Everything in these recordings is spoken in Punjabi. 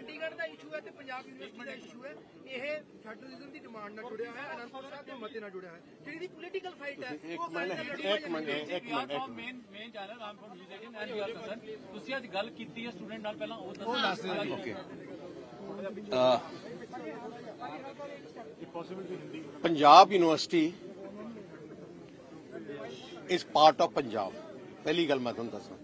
ਚੰਡੀਗੜ੍ਹ ਦਾ ਇਸ਼ੂ ਹੈ ਤੇ ਪੰਜਾਬ ਯੂਨੀਵਰਸਿਟੀ ਦਾ ਇਸ਼ੂ ਹੈ। ਇਹ ਫੈਡਰਲਿਜ਼ਮ ਦੀ ਡਿਮਾਂਡ ਨਾਲ ਜੁੜਿਆ ਹੈ ਅਨੰਦਪੁਰ ਸਾਹਿਬ ਦੇ ਮਤੇ ਨਾਲ ਜੁੜਿਆ ਹੈ। ਜਿਹੜੀ ਦੀ ਪੋਲੀਟੀਕਲ ਫਾਈਟ ਹੈ ਉਹ fight ਨਾਲ ਇੱਕ ਮਿੰਟ ਇੱਕ ਮਿੰਟ ਇੱਕ main main channel Ram from News 18 and your person ਤੁਸੀਂ ਅੱਜ ਗੱਲ ਕੀਤੀ ਹੈ ਸਟੂਡੈਂਟ ਨਾਲ ਪਹਿਲਾਂ ਉਹ ਦੱਸੋ ਓਕੇ। ਪੰਜਾਬ ਯੂਨੀਵਰਸਿਟੀ ਇਸ ਪਾਰਟ ਆਫ ਪੰਜਾਬ। ਪਹਿਲੀ ਗੱਲ ਮੈਂ ਤੁਹਾਨੂੰ ਦੱਸਾਂ।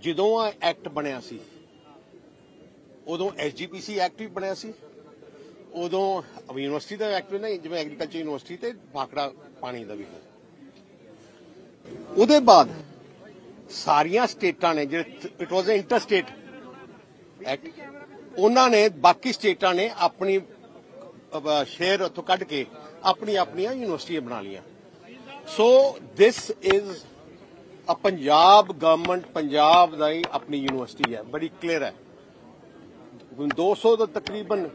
ਜਦੋਂ ਆ ਐਕਟ ਬਣਿਆ ਸੀ ਉਦੋਂ ਐਸਜੀਪੀਸੀ ਐਕਟ ਵੀ ਬਣਿਆ ਸੀ। ਉਦੋਂ ਯੂਨੀਵਰਸਿਟੀ ਦਾ ਐਕਟ ਵੀ ਨਹੀਂ ਜਿਵੇਂ ਐਗਰੀਕਲਚਰ ਯੂਨੀਵਰਸਿਟੀ ਤੇ ਭਾਖੜਾ ਪਾਣੀ ਦਾ ਵੀ। ਹੈ ਉਹਦੇ ਬਾਅਦ ਸਾਰੀਆਂ ਸਟੇਟਾਂ ਨੇ, ਜਿਹੜੇ it was a inter state act ਉਹਨਾਂ ਨੇ ਬਾਕੀ ਸਟੇਟਾਂ ਨੇ ਆਪਣੀ ਸ਼ੇਅਰ ਉੱਥੋਂ ਕੱਢ ਕੇ ਆਪਣੀ ਆਪਣੀਆਂ ਯੂਨੀਵਰਸਿਟੀਆਂ ਬਣਾ ਲਈਆਂ। So this is a Punjab government Punjab ਦਾ ਹੀ ਆਪਣੀ ਯੂਨੀਵਰਸਿਟੀ ਹੈ, ਬੜੀ ਕਲੀਅਰ ਹੈ। 200 ਦਾ ਤਕਰੀਬਨ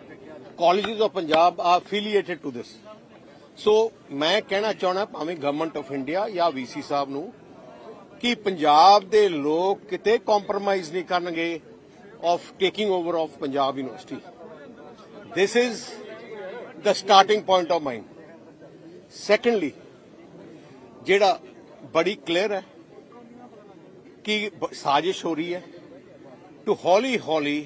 colleges of Punjab are affiliated to this so ਮੈਂ ਕਹਿਣਾ ਚਾਹਣਾ ਭਾਵੇਂ ਗਵਰਨਮੈਂਟ ਆਫ ਇੰਡੀਆ ਜਾਂ ਵੀਸੀ ਸਾਹਿਬ ਨੂੰ ਕਿ ਪੰਜਾਬ ਦੇ ਲੋਕ ਕਿਤੇ ਕੰਪਰੋਮਾਈਜ਼ ਨਹੀਂ ਕਰਨਗੇ of taking over of Punjab university this is the starting point of mine. Secondly, ਜਿਹੜਾ ਬੜੀ ਕਲੀਅਰ ਹੈ ਕਿ ਸਾਜ਼ਿਸ਼ ਹੋ ਰਹੀ ਹੈ। ਟੂ ਹੌਲੀ ਹੌਲੀ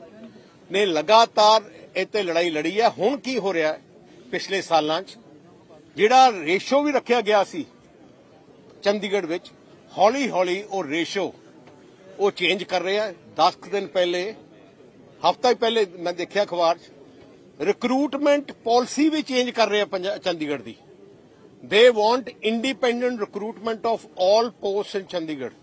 ਨੇ ਲਗਾਤਾਰ ਇੱਥੇ ਲੜਾਈ ਲੜੀ ਹੈ। ਹੁਣ ਕੀ ਹੋ ਰਿਹਾ ਪਿਛਲੇ ਸਾਲਾਂ 'ਚ? ਜਿਹੜਾ ਰੇਸ਼ੋ ਵੀ ਰੱਖਿਆ ਗਿਆ ਸੀ ਚੰਡੀਗੜ੍ਹ ਵਿੱਚ ਹੌਲੀ ਹੌਲੀ ਉਹ ਰੇਸ਼ੋ ਉਹ ਚੇਂਜ ਕਰ ਰਿਹਾ ਹੈ। 10 ਦਿਨ ਪਹਿਲੇ, ਹਫਤਾ ਹੀ ਪਹਿਲੇ ਮੈਂ ਦੇਖਿਆ ਅਖਬਾਰ 'ਚ ਰਿਕਰੂਟਮੈਂਟ ਪਾਲਿਸੀ ਵੀ ਚੇਂਜ ਕਰ ਰਿਹਾ ਪੰਜਾ- ਚੰਡੀਗੜ੍ਹ ਦੀ। They want independent recruitment of all post in Chandigarh.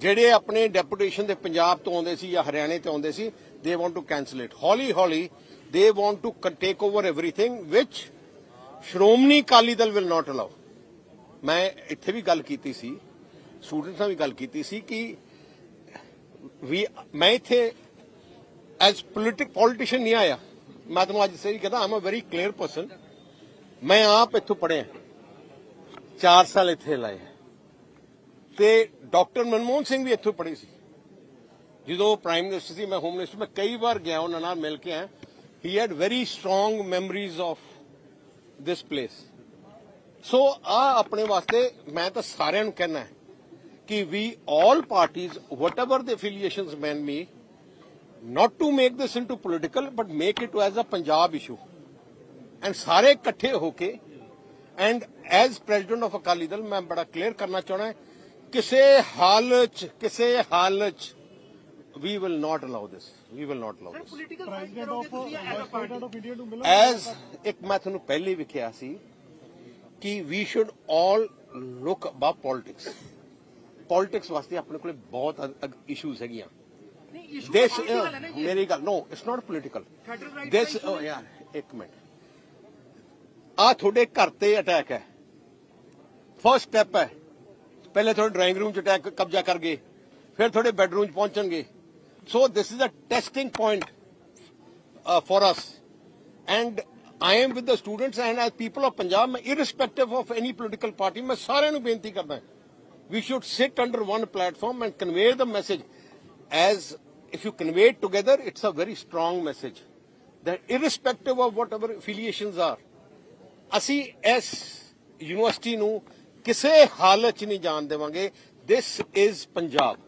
ਜਿਹੜੇ ਆਪਣੇ ਡੈਪੂਟੇਸ਼ਨ ਦੇ ਪੰਜਾਬ ਤੋਂ ਆਉਂਦੇ ਸੀ ਜਾਂ ਹਰਿਆਣੇ ਤੋਂ ਆਉਂਦੇ ਸੀ ਦੇ ਵਾਂਟ ਟੂ ਕੈਨਸਲ ਇਟ ਹੌਲੀ ਹੌਲੀ they want to take over everything which Shiromani Akali Dal will not allow ਮੈਂ ਇੱਥੇ ਵੀ ਗੱਲ ਕੀਤੀ ਸੀ ਸਟੂਡੈਂਟਸ ਨਾਲ ਵੀ ਗੱਲ ਕੀਤੀ ਸੀ ਕਿ ਵੀ ਮੈਂ ਇੱਥੇ ਐਜ਼ ਪੋਲਿਟਿਕ ਪੋਲੀਟੀਸ਼ੀਅਨ ਨਹੀਂ ਆਇਆ ਮੈਂ ਤੁਹਾਨੂੰ ਅੱਜ ਸਹੀ ਕਹਿੰਦਾ I'm a very clear person ਮੈਂ ਆਪ ਇੱਥੋਂ ਪੜਿਆ 4 ਸਾਲ ਇੱਥੇ ਲਾਏ ਤੇ ਡਾਕਟਰ ਮਨਮੋਹਨ ਸਿੰਘ ਵੀ ਇੱਥੋਂ ਪੜ੍ਹੇ ਸੀ ਜਦੋਂ ਪ੍ਰਾਈਮ ਮਿਨਿਸਟਰ ਸੀ, ਮੈਂ ਹੋਮ ਮਿਨਿਸਟਰ ਮੈਂ ਕਈ ਵਾਰ ਗਿਆ ਉਹਨਾਂ ਨਾਲ ਮਿਲ ਕੇ ਆਇਆ ਹੀ had very strong memories of this place so ਆ ਆਪਣੇ ਵਾਸਤੇ ਮੈਂ ਤਾਂ ਸਾਰਿਆਂ ਨੂੰ ਕਹਿਣਾ ਹੈ ਕਿ ਵੀ all parties, whatever the affiliations may be not to make this into political, but make it as a punjab issue. And ਸਾਰੇ ਇਕੱਠੇ ਹੋ ਕੇ and as president of Akali Dal ਮੈਂ ਬੜਾ ਕਲੀਅਰ ਕਰਨਾ ਚਾਹਣਾ ਕਿਸੇ ਹਾਲਤ ਚ ਕਿਸੇ ਹਾਲਤ ਚ we will not allow this. We will not allow this. Political fight ਕਰੋਗੇ ਤੁਸੀਂ ਐਜ਼ ਅ ਪਾਰਟੀ ਐਜ਼ ਇੱਕ ਮੈਂ ਤੁਹਾਨੂੰ ਪਹਿਲੇ ਵੀ ਕਿਹਾ ਸੀ ਕਿ we should all look above politics politics ਵਾਸਤੇ ਆਪਣੇ ਕੋਲੇ ਬਹੁਤ ਇਸ਼ੂਜ਼ ਹੈਗੀਆਂ। ਦਿਸ ਨਾ ਮੇਰੀ ਗੱਲ ਨੋ ਇਟਸ ਨਾਟ ਪੋਲਿਟਿਕਲ ਦਿਸ ਯਾਰ ਇੱਕ ਮਿੰਟ। ਆ ਤੁਹਾਡੇ ਘਰ ਤੇ ਅਟੈਕ ਹੈ। ਫਰਸਟ ਸਟੈਪ ਹੈ। ਪਹਿਲੇ ਤੁਹਾਡੇ ਡਰਾਇੰਗ ਰੂਮ ਚ ਅਟੈਕ ਕਬਜ਼ਾ ਕਰ ਗਏ। ਫਿਰ ਤੁਹਾਡੇ ਬੈਡਰੂਮ ਚ ਪਹੁੰਚਣਗੇ। So this is a testing point for us. And I am with the students and as people of Punjab, मैं irrespective of any political party, मैं ਸਾਰਿਆਂ ਨੂੰ ਬੇਨਤੀ ਕਰਦਾ ਹਾਂ we should sit under one platform and convey the message as if you convey it together, it's a very strong message that irrespective of whatever affiliations are, ਅਸੀਂ ਇਸ ਯੂਨੀਵਰਸਿਟੀ ਨੂੰ ਕਿਸੇ ਹਾਲਤ 'ਚ ਨਹੀਂ ਜਾਣ ਦੇਵਾਂਗੇ this is ਪੰਜਾਬ ਮਾਨ ਸਾਹਿਬ ਤੁਹਾਡੀ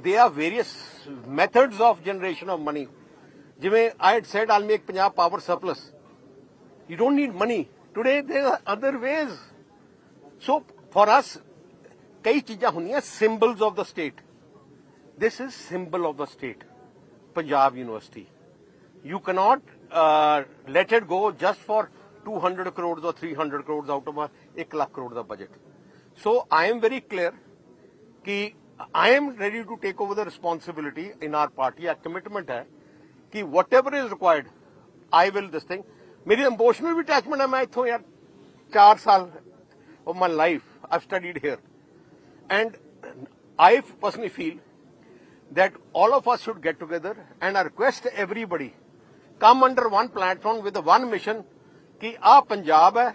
they are various methods of generation of money ਜਿਵੇਂ I had said all make Punjab power surplus You don't need money. Today there are other ways. So for us, ਕਈ ਚੀਜ਼ਾਂ ਹੁੰਦੀਆਂ symbols of the state. This is symbol of the state. Punjab University. You cannot uh, let it go just for 200 crores or 300 crores out of a 1 lakh crore the budget. So I am very clear ਕਿ I am ready to take over the responsibility in our party. Our commitment ਹੈ ਕਿ whatever is required, I will this thing. ਮੇਰੀ ਇਮੋਸ਼ਨਲ ਵੀ ਅਟੈਚਮੈਂਟ ਹੈ ਮੈਂ ਇੱਥੋਂ ਯਾਰ 4 ਸਾਲ of my life I've studied here. And I personally feel that all of us should get together and I request everybody come under one platform with one mission ਕਿ ਆ ਪੰਜਾਬ ਹੈ